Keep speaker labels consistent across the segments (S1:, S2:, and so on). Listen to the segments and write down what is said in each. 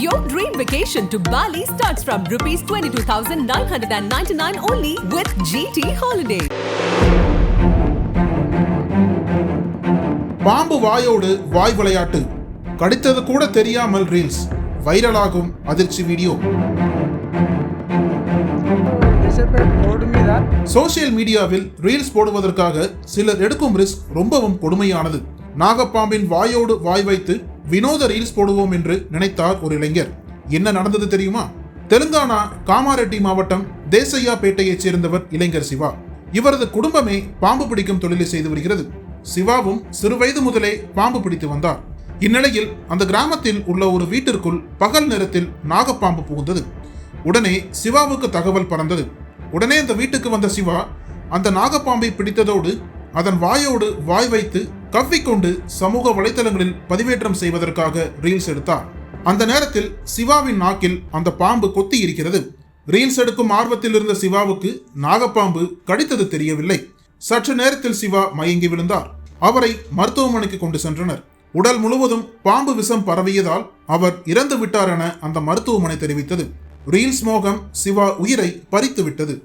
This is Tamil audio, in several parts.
S1: Your dream vacation to Bali starts from rupees 22,999 only with GT Holiday.
S2: பாம்பு வாயோடு வாய் விளையாட்டு. கடித்தது கூட தெரியாமல் ரீல்ஸ். வைரலாகும் அதிர்ச்சி வீடியோ. சோசியல் மீடியாவில் ரீல்ஸ் போடுவதற்காக சிலர் எடுக்கும் ரிஸ்க் ரொம்பவும் கொடுமையானது. நாகப்பாம்பின் வாயோடு வாய் வைத்து வினோத ரீல்ஸ் போடுவோம் என்று நினைத்தார் ஒரு இளைஞர். என்ன நடந்தது தெரியுமா? தெலுங்கானா காமாரெட்டி மாவட்டம் தேசையா பேட்டையைச் சேர்ந்தவர் இளைஞர் சிவா. இவரது குடும்பமே பாம்பு பிடிக்கும் தொழிலை செய்து வருகிறது. சிவாவும் சிறுவயது முதலே பாம்பு பிடித்து வந்தார். இந்நிலையில் அந்த கிராமத்தில் உள்ள ஒரு வீட்டிற்குள் பகல் நேரத்தில் நாகப்பாம்பு புகுந்தது. உடனே சிவாவுக்கு தகவல் பறந்தது. உடனே அந்த வீட்டுக்கு வந்த சிவா அந்த நாகப்பாம்பை பிடித்ததோடு அதன் வாயோடு வாய் வைத்து கவ்விக்கொண்டு சமூக வலைத்தளங்களில் பதிவேற்றம் செய்வதற்காக ரீல்ஸ் எடுத்தார். அந்த நேரத்தில் சிவாவின் நாக்கில் அந்த பாம்பு கொத்தி இருக்கிறது. ரீல்ஸ் எடுக்கும் ஆர்வத்தில் இருந்த சிவாவுக்கு நாகப்பாம்பு கடித்தது தெரியவில்லை. சற்று நேரத்தில் சிவா மயங்கி விழுந்தார். அவரை மருத்துவமனைக்கு கொண்டு சென்றனர். உடல் முழுவதும் பாம்பு விஷம் பரவியதால் அவர் இறந்து விட்டார் என அந்த மருத்துவமனை தெரிவித்தது. ரீல்ஸ் மோகம் சிவா உயிரை பறித்து விட்டது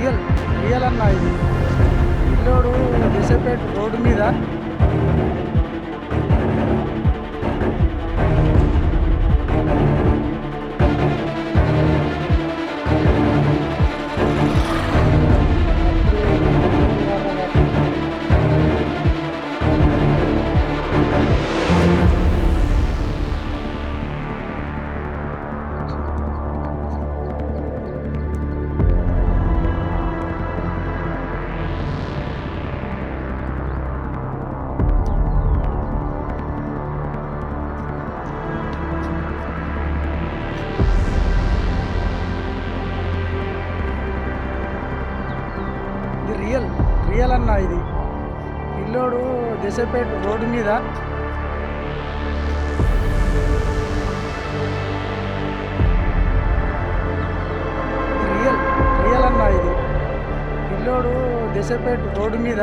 S3: రియల్ రియల్ అన్న ఇది. పిల్లోడు దేశపేట రోడ్డు మీద ఇది రియల్ రియల్ అన్న ఇది. పిల్లోడు దేశపేట రోడ్డు మీద. రియల్ రియల్ అన్న ఇది. పిల్లోడు దేశపేట రోడ్డు మీద.